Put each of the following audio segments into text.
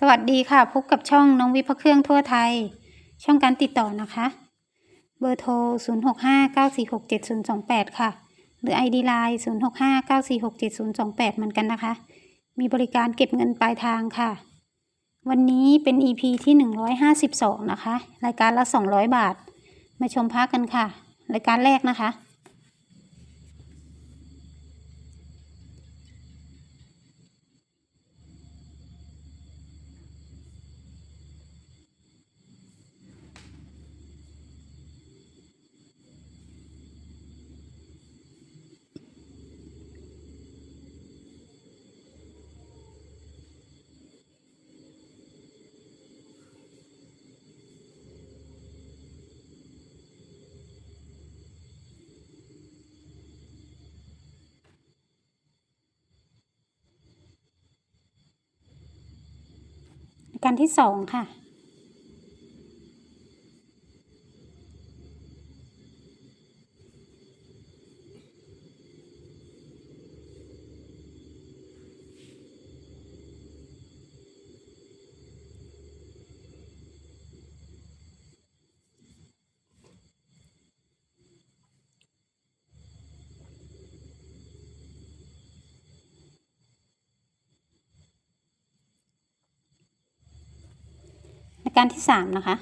สวัสดีค่ะ พบกับช่องน้องวิพะเครื่องทั่วไทย ช่องการติดต่อนะคะ เบอร์โทร 0659467028 ค่ะ หรือ ID Line 0659467028 เหมือนกันนะคะ มีบริการเก็บเงินปลายทางค่ะ วันนี้เป็น EP ที่ 152 นะคะ รายการละ 200 บาท มาชมพักกันค่ะ รายการแรกนะคะ การที่สองค่ะ การที่สามนะคะ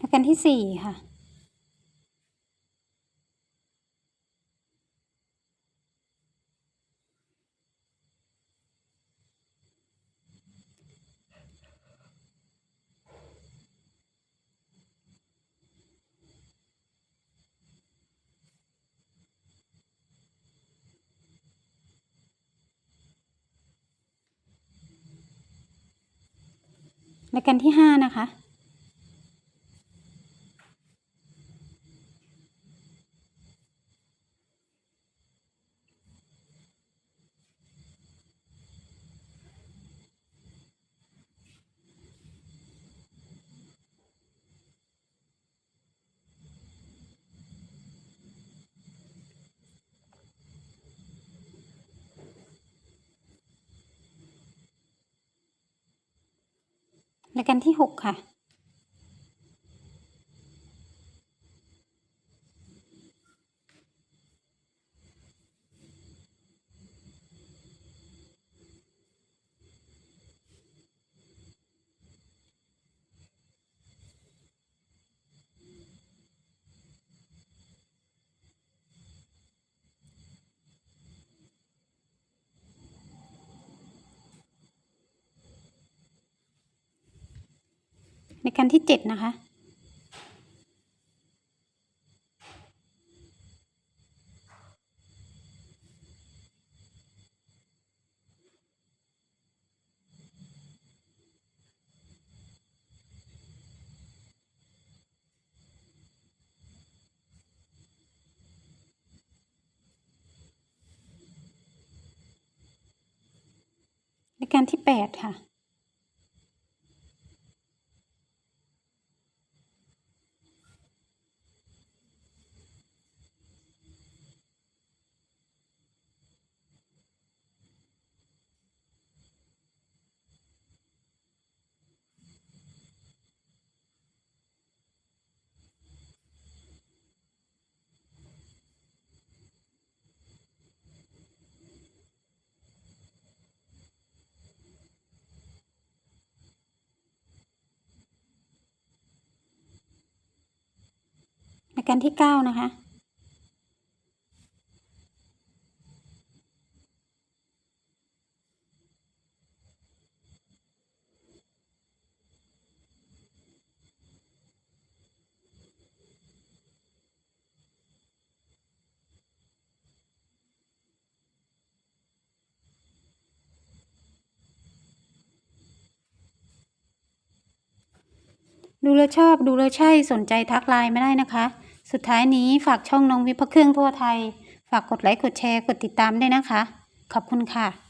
รายการที่สี่ค่ะ รายการที่ห้านะคะ และการที่หกค่ะ รายการที่เจ็ดนะคะรายการที่แปดค่ะ การที่เก้านะคะ ดูแลชอบดูแลใช่สนใจทักไลน์ไม่ได้นะคะ สุดท้ายนี้ฝากช่องน้องวิพเครื่องทั่วไทย ฝากกดไลค์กดแชร์กดติดตามด้วยนะคะ ขอบคุณค่ะ